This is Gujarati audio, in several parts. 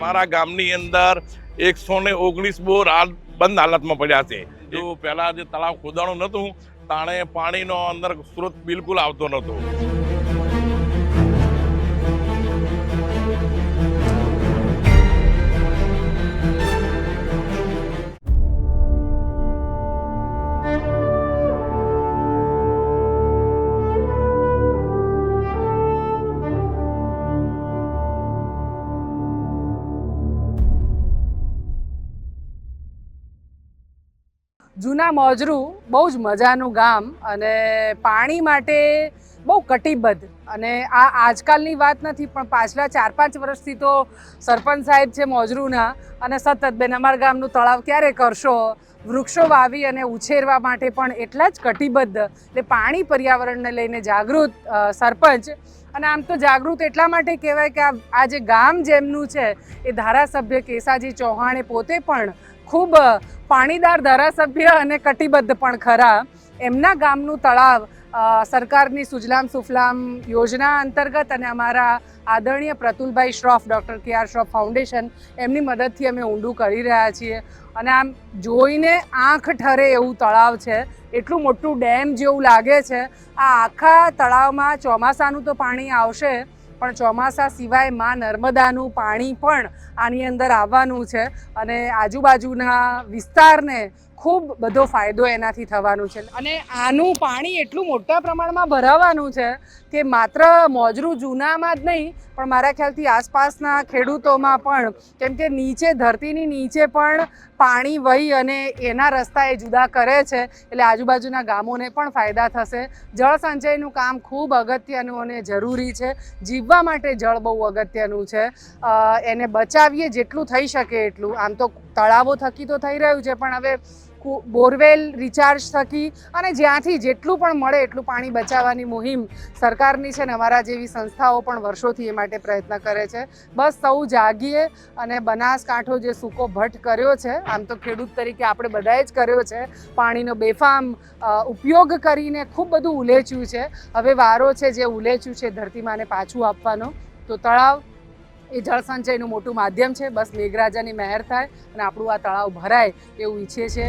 અમારા ગામની અંદર એકસો ને ઓગણીસ બોર હાલ બંધ હાલતમાં પડ્યા છે. જો પહેલાં જે તળાવ ખોદાણું નહોતું, તાણે પાણીનો અંદર સ્ત્રોત બિલકુલ આવતો નહોતો. જૂના મોજરું બહુ જ મજાનું ગામ અને પાણી માટે બહુ કટિબદ્ધ. અને આ આજકાલની વાત નથી, પણ પાછલા ચાર પાંચ વર્ષથી તો સરપંચ સાહેબ છે મોજરૂના અને સતત બેન, અમારા ગામનું તળાવ ક્યારે કરશો? વૃક્ષો વાવી અને ઉછેરવા માટે પણ એટલા જ કટિબદ્ધ. એટલે પાણી પર્યાવરણને લઈને જાગૃત સરપંચ. અને આમ તો જાગૃત એટલા માટે કહેવાય કે આ જે ગામ જેમનું છે, એ ધારાસભ્ય કેસાજી ચૌહાણે પોતે પણ ખૂબ પાણીદાર ધારાસભ્ય અને કટિબદ્ધ પણ ખરા. એમના ગામનું તળાવ સરકારની સુજલામ સુફલામ યોજના અંતર્ગત અને અમારા આદરણીય પ્રતુલભાઈ Shroff, doctor K R Shroff foundation એમની મદદથી અમે ઊંડું કરી રહ્યા છીએ. અને આમ જોઈને આંખ ઠરે એવું તળાવ છે. એટલું મોટું ડેમ જેવું લાગે છે. આ આખા તળાવમાં ચોમાસાનું તો પાણી આવશે. પણ ચોમાસા સિવાયમાં નર્મદાનું પાણી પણ આની અંદર આવવાનું છે. અને આજુબાજુના વિસ્તારને ખૂબ બધો ફાયદો એનાથી થવાનો છે. અને આનું પાણી એટલું મોટા પ્રમાણમાં ભરાવાનું છે કે માત્ર મોજરું જૂનામાં જ નહીં, પણ મારા ખ્યાલથી આસપાસના ખેડૂતોમાં પણ, કેમ કે નીચે, ધરતીની નીચે પણ પાણી વહી અને એના રસ્તા એ જુદા કરે છે, એટલે આજુબાજુના ગામોને પણ ફાયદા થશે. જળ સંચયનું કામ ખૂબ અગત્યનું અને જરૂરી છે. જીવવા માટે જળ બહુ અગત્યનું છે. એને બચાવીએ જેટલું થઈ શકે એટલું. આમ તો તળાવો થકી તો થઈ રહ્યું છે, પણ હવે બોરવેલ રિચાર્જ થકી અને જ્યાંથી જેટલું પણ મળે એટલું પાણી બચાવવાની મુહિમ સરકારની છે ને અમારા જેવી સંસ્થાઓ પણ વર્ષોથી એ માટે પ્રયત્ન કરે છે. બસ સૌ જાગીએ અને બનાસકાંઠો જે સૂકો ભટ્ટ કર્યો છે, આમ તો ખેડૂત તરીકે આપણે બધાએ જ કર્યો છે, પાણીનો બેફામ ઉપયોગ કરીને ખૂબ બધું ઉલેચ્યું છે. હવે વારો છે, જે ઉલેચ્યું છે ધરતીમાને પાછું આપવાનો. તો તળાવ એ જળ સંચયનું મોટું માધ્યમ છે. બસ મેઘરાજાની મહેર થાય અને આપણું આ તળાવ ભરાય એવું ઈચ્છે છે.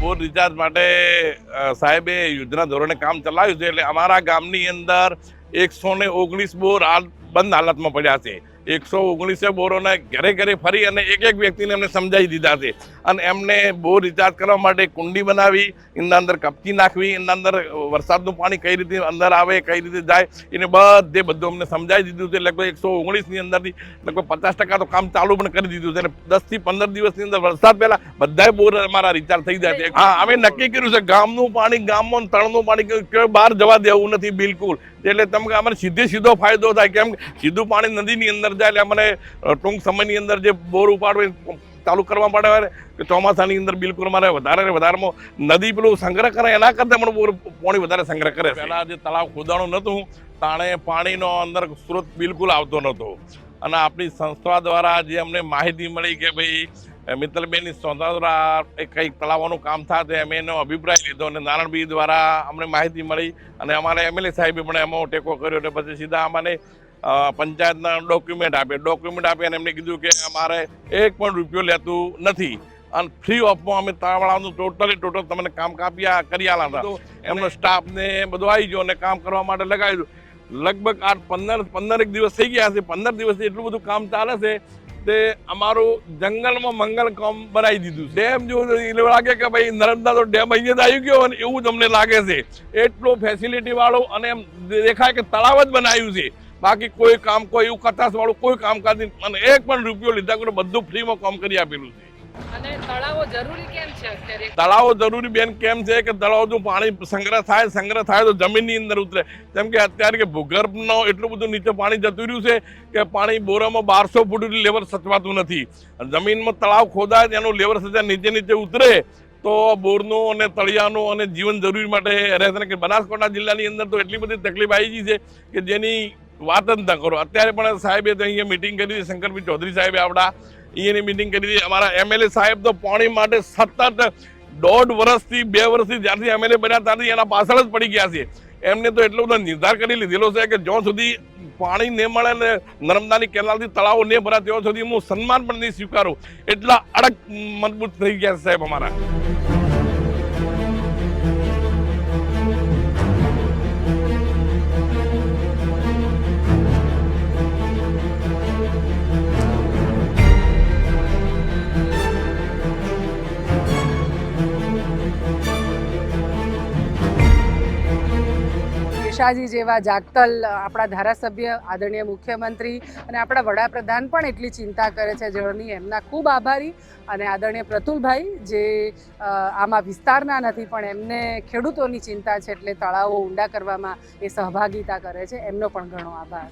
બોર રિચાર્જ માટે સાહેબે યોજના ધોરણે કામ ચલાવ્યું છે. એટલે અમારા ગામની અંદર એકસો ને ઓગણીસ બોર હાલ બંધ હાલતમાં પડ્યા છે. એકસો ઓગણીસે બોરોને ઘરે ઘરે ફરી અને એક એક વ્યક્તિને એમને સમજાવી દીધા છે. અને એમને બોર રિચાર્જ કરવા માટે કુંડી બનાવી એના અંદર કપચી નાખવી એના અંદર વરસાદનું પાણી કઈ રીતે અંદર આવે, કઈ રીતે જાય, એને બધે બધું અમને સમજાવી દીધું છે. લગભગ એકસો ઓગણીસની અંદરથી લગભગ પચાસ ટકા તો કામ ચાલુ પણ કરી દીધું છે. અને દસથી પંદર દિવસની અંદર વરસાદ પહેલા બધાય બોર અમારા રિચાર્જ થઈ જાય છે. હા, અમે નક્કી કર્યું છે ગામનું પાણી, ગામમાં તળનું પાણી, કે- કે બહાર જવા દેવું નથી બિલકુલ. એટલે તમે અમને સીધે સીધો ફાયદો થાય. કેમ સીધું પાણી નદીની અંદર જાય એટલે અમને ટૂંક સમયની અંદર જે બોર ઉપાડવો ચાલુ કરવા પડે કે ચોમાસાની અંદર બિલકુલ મારે વધારે વધારેમાં નદી પેલું સંગ્રહ કરે, એના કરતાં પણ બોર પાણી વધારે સંગ્રહ કરે પહેલાં જે તળાવ ખોદાણું નહોતું, તાણે પાણીનો અંદર સ્ત્રોત બિલકુલ આવતો નહોતો. અને આપણી સંસ્થા દ્વારા જે અમને માહિતી મળી કે ભાઈ મિત્તલબેનની એ કંઈક ચલાવવાનું કામ થાય તે અમે એનો અભિપ્રાય લીધો અને નારાયણભાઈ દ્વારા અમને માહિતી મળી અને અમારા એમએલએ સાહેબે પણ એમાં ટેકો કર્યો અને પછી સીધા અમને પંચાયતના ડોક્યુમેન્ટ આપે ડોક્યુમેન્ટ આપી અને એમને કીધું કે અમારે એક પણ રૂપિયો લેતું નથી. અને ફ્રી ઓફમાં અમે તાળાવાનું ટોટલી ટોટલ તમને કામ કાપ્યા, કરી આલા હતા. એમનો સ્ટાફ ને બધું આવી ગયો અને કામ કરવા માટે લગાવી લગભગ આઠ, પંદર, પંદરેક દિવસ થઈ ગયા છે. પંદર દિવસથી એટલું બધું કામ ચાલે છે તે અમારું જંગલમાં મંગલ કામ બનાવી દીધું ડેમ જો એવું લાગે કે ભાઈ નર્મદા તો ડેમ અહીંયા આવી ગયો અને એવું તમને લાગે છે. એટલું ફેસિલિટી વાળું અને એમ દેખાય કે તળાવ જ બનાવ્યું છે. બાકી કોઈ કામ, કોઈ એવું કથાસ વાળું કોઈ કામકાજ નહીં અને એક પણ રૂપિયો લીધા વગર બધું ફ્રીમાં કામ કરી આપેલું છે. તળાવો જરૂરી બેન કેમ છે કે તળાવનું પાણી સંગ્રહ થાય સંગ્રહ થાય તો જમીનની અંદર ઉતરે. જેમ કે અત્યારે કે ભૂગર્ભનો એટલું બધું નીચે પાણી જતું રહ્યું છે કે પાણી બોરામાં બારસો ફૂટ લેવલ સચવાતું નથી. જમીનમાં તળાવ ખોદાય તેનું લેવલ સચા નીચે નીચે ઉતરે તો બોરનું અને તળિયાનું અને જીવન જરૂરી માટે રહેશે. કે બનાસકાંઠા જિલ્લાની અંદર તો એટલી બધી તકલીફ આવી ગઈ છે કે જેની વાત જ ન કરો. અત્યારે પણ સાહેબે અહીંયા મિટિંગ કરી શંકરભાઈ ચૌધરી સાહેબે આપણા અહીંયાની મિટિંગ કરી હતી અમારા એમએલએ સાહેબ તો પાણી માટે સતત દોઢ વર્ષથી બે વર્ષથી જ્યારથી એમએલએ બન્યા ત્યારથી એના પાછળ જ પડી ગયા છે. એમને તો એટલો બધો નિર્ધાર કરી લીધેલો છે કે જ્યાં સુધી પાણી ન મળે ને નર્મદાની કેનાલથી તળાવો ન ભરાય ત્યાં સુધી હું સન્માન પણ નહીં સ્વીકારું. એટલા અડક મજબૂત થઈ ગયા સાહેબ અમારા. કેશાજી જેવા જાગતલ આપણા ધારાસભ્ય, આદરણીય મુખ્યમંત્રી અને આપણા વડાપ્રધાન પણ એટલી ચિંતા કરે છે જેની એમના ખૂબ આભારી અને આદરણીય પ્રતુલભાઈ, જે આમાં વિસ્તારના નથી, પણ એમને ખેડૂતોની ચિંતા છે એટલે તળાવો ઊંડા કરવામાં એ સહભાગિતા કરે છે. એમનો પણ ઘણો આભાર.